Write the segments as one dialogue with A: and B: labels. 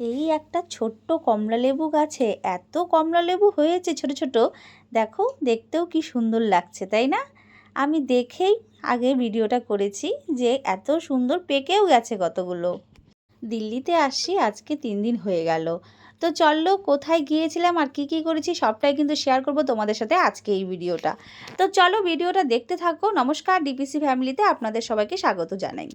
A: এই একটা ছোট্ট কমলালেবু গাছে এত কমলালেবু হয়েছে ছোট ছোট। দেখো, দেখতেও কি সুন্দর লাগছে, তাই না? আমি দেখেই আগে ভিডিওটা করেছি যে এত সুন্দর পেকেও গেছে কতগুলো। দিল্লিতে আসছি আজকে তিন দিন হয়ে গেল। তো চলল কোথায় গিয়েছিলাম আর কি কি করেছি সবটাই কিন্তু শেয়ার করব তোমাদের সাথে আজকে এই ভিডিওটা। তো চলো, ভিডিওটা দেখতে থাকো। নমস্কার ডিপিসি ফ্যামিলিতে আপনাদের সবাইকে স্বাগত জানাই।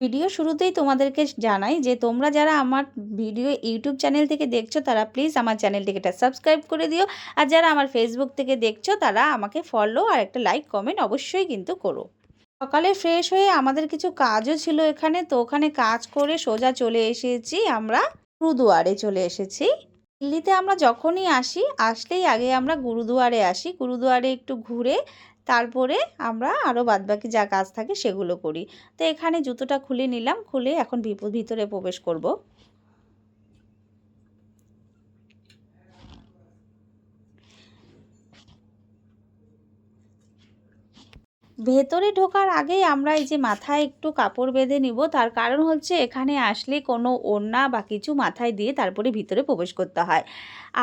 A: ভিডিও শুরুতেই তোমাদেরকে জানাই যে তোমরা যারা আমার ভিডিও ইউটিউব চ্যানেল থেকে দেখছ, তারা প্লিজ আমার চ্যানেলটিকে একটা সাবস্ক্রাইব করে দিও। আর যারা আমার ফেসবুক থেকে দেখছ, তারা আমাকে ফলো আর একটা লাইক কমেন্ট অবশ্যই কিন্তু করো। সকালে ফ্রেশ হয়ে আমাদের কিছু কাজও ছিল এখানে, তো ওখানে কাজ করে সোজা চলে এসেছি আমরা গুরুদুয়ারে চলে এসেছি। দিল্লিতে আমরা যখনই আসি, আসলেই আগে আমরা গুরুদুয়ারে আসি। গুরুদুয়ারে একটু ঘুরে তারপরে আমরা আরও বাদবাকি যা কাজ থাকে সেগুলো করি। তো এখানে জুতোটা খুলে নিলাম, খুলে এখন ভিতরে প্রবেশ করব। ভেতরে ঢোকার আগেই আমরা এই যে মাথায় একটু কাপড় বেঁধে নিব, তার কারণ হচ্ছে এখানে আসলে কোনো ওড়না বা কিছু মাথায় দিয়ে তারপরে ভিতরে প্রবেশ করতে হয়।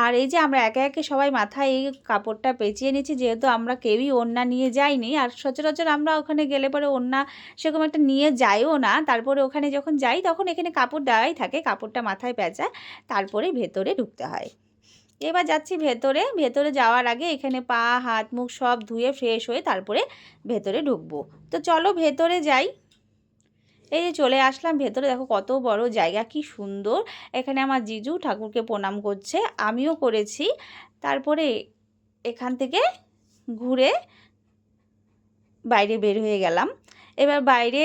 A: আর এই যে আমরা একে একে সবাই মাথায় এই কাপড়টা পেঁচিয়ে নিচ্ছি, যেহেতু আমরা কেউই ওড়না নিয়ে যাইনি, আর সচরাচর আমরা ওখানে গেলে পরে ওড়না সেরকম একটা নিয়ে যাইও না। তারপরে ওখানে যখন যাই, তখন এখানে কাপড় দেওয়াই থাকে, কাপড়টা মাথায় পেঁচায় তারপরে ভেতরে ঢুকতে হয়। এবার যাচ্ছি ভেতরে। ভেতরে যাওয়ার আগে এখানে পা, হাত, মুখ সব ধুয়ে ফ্রেশ হয়ে তারপরে ভেতরে ঢুকবো। তো চলো ভেতরে যাই। এই যে চলে আসলাম ভেতরে। দেখো কত বড় জায়গা, কি সুন্দর। এখানে আমার জিজু ঠাকুরকে প্রণাম করছে, আমিও করেছি। তারপরে এখান থেকে ঘুরে বাইরে বের হয়ে গেলাম। এবার বাইরে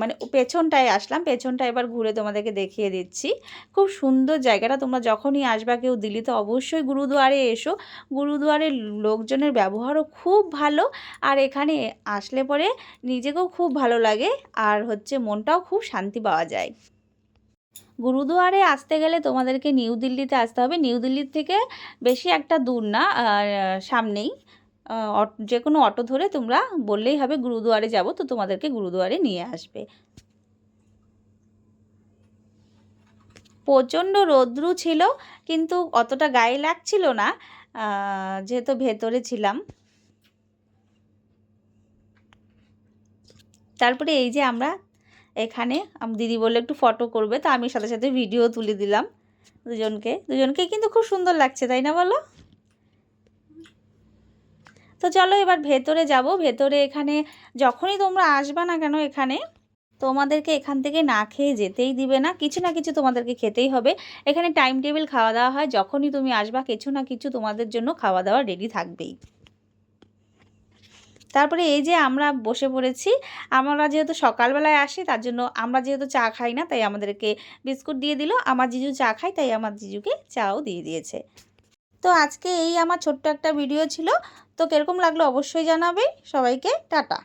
A: মানে পেছনটায় আসলাম পেছনটা এবার ঘুরে তোমাদেরকে দেখিয়ে দিচ্ছি। খুব সুন্দর জায়গাটা, তোমরা যখনই আসবা কেউ দিল্লিতে অবশ্যই গুরুদুয়ারে এসো। গুরুদুয়ারের লোকজনের ব্যবহারও খুব ভালো, আর এখানে আসলে পরে নিজেকেও খুব ভালো লাগে, আর হচ্ছে মনটাও খুব শান্তি পাওয়া যায়। গুরুদুয়ারে আসতে গেলে তোমাদেরকে নিউ দিল্লিতে আসতে হবে। নিউ দিল্লির থেকে বেশি একটা দূর না সামনেই। যে কোনো অটো ধরে তোমরা বললেই হবে গুরুদুয়ারে যাব, তো তোমাদেরকে গুরুদুয়ারে নিয়ে আসবে। প্রচণ্ড রৌদ্রু ছিল, কিন্তু অতটা গায়ে লাগছিল না যেহেতু ভেতরে ছিলাম। তারপরে এই যে আমরা এখানে দিদি বললে একটু ফটো করবে, তো আমি সাথে সাথে ভিডিও তুলে দিলাম দুজনকে। দুজনকে কিন্তু খুব সুন্দর লাগছে, তাই না বলো? তো চলো এবার ভেতরে যাব। ভেতরে এখানে যখনই তোমরা আসবা না কেন এখানে, তোমাদেরকে এখান থেকে না খেয়ে যেতেই দিবে না। কিছু না কিছু তোমাদেরকে খেতেই হবে। এখানে টাইম টেবিল খাওয়া দাওয়া হয়। যখনই তুমি আসবা, কিছু না কিছু তোমাদের জন্য খাওয়া দাওয়া রেডি থাকবেই। তারপরে এই যে আমরা বসে পড়েছি, আমরা যেহেতু সকালবেলায় আসি, তার জন্য আমরা যেহেতু চা খাই না, তাই আমাদেরকে বিস্কুট দিয়ে দিল। আমার জিজু চা খাই তাই আমার জিজুকে চাও দিয়ে দিয়েছে। তো আজকে এই আমার ছোট্ট একটা ভিডিও ছিল। তো কীরকম লাগল অবশ্যই জানাবে। সবাইকে টাটা।